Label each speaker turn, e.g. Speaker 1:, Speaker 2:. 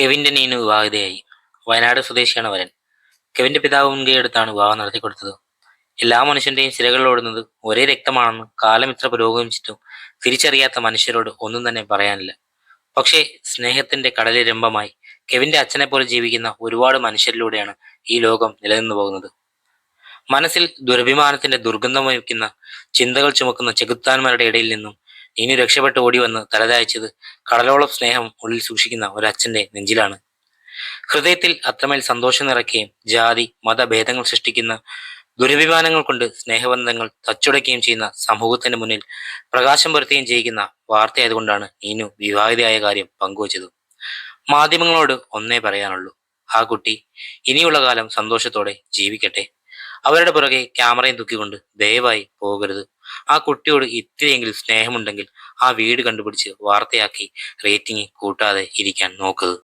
Speaker 1: കെവിന്റെ നീനു വിവാഹിതയായി. വയനാട് സ്വദേശിയാണ് വരൻ. കെവിന്റെ പിതാവ് മുൻകൈയെടുത്താണ് വിവാഹം നടത്തിക്കൊടുത്തത് എല്ലാ മനുഷ്യന്റെയും സിരകളിലോടുന്നത് ഒരേ രക്തമാണെന്ന് കാലം ഇത്ര പുരോഗമിച്ചിട്ടും തിരിച്ചറിയാത്ത മനുഷ്യരോട് ഒന്നും തന്നെ പറയാനില്ല. പക്ഷേ സ്നേഹത്തിന്റെ കടലിരമ്പമായി കെവിന്റെ അച്ഛനെ പോലെ ജീവിക്കുന്ന ഒരുപാട് മനുഷ്യരിലൂടെയാണ് ഈ ലോകം നിലനിന്നു പോകുന്നത്. മനസ്സിൽ ദുരഭിമാനത്തിന്റെ ദുർഗന്ധം വഹിക്കുന്ന ചിന്തകൾ ചുമക്കുന്ന ചെകുത്താന്മാരുടെ ഇടയിൽ നിന്നും ഇനി രക്ഷപ്പെട്ട് ഓടി വന്ന് തലതായച്ചത് കടലോളം സ്നേഹം ഉള്ളിൽ സൂക്ഷിക്കുന്ന ഒരച്ഛന്റെ നെഞ്ചിലാണ്. ഹൃദയത്തിൽ അത്രമേൽ സന്തോഷം നിറയ്ക്കുകയും ജാതി മതഭേദങ്ങൾ സൃഷ്ടിക്കുന്ന ദുരഭിമാനങ്ങൾ കൊണ്ട് സ്നേഹബന്ധങ്ങൾ തച്ചുടയ്ക്കുകയും ചെയ്യുന്ന സമൂഹത്തിന്റെ മുന്നിൽ പ്രകാശം പരത്തുകയും ചെയ്യിക്കുന്ന വാർത്തയായതുകൊണ്ടാണ് നീനു വിവാഹിതയായ കാര്യം പങ്കുവച്ചത്. മാധ്യമങ്ങളോട് ഒന്നേ പറയാനുള്ളൂ. ആ കുട്ടി ഇനിയുള്ള കാലം സന്തോഷത്തോടെ ജീവിക്കട്ടെ. അവരുടെ പുറകെ ക്യാമറയും തൂക്കിക്കൊണ്ട് ദയവായി പോകരുത്. ആ കുട്ടിയോട് ഇത്രയെങ്കിലും സ്നേഹമുണ്ടെങ്കിൽ ആ വീട് കണ്ടുപിടിച്ച് വാർത്തയാക്കി റേറ്റിംഗ് കൂട്ടാതെ ഇരിക്കാൻ നോക്കുക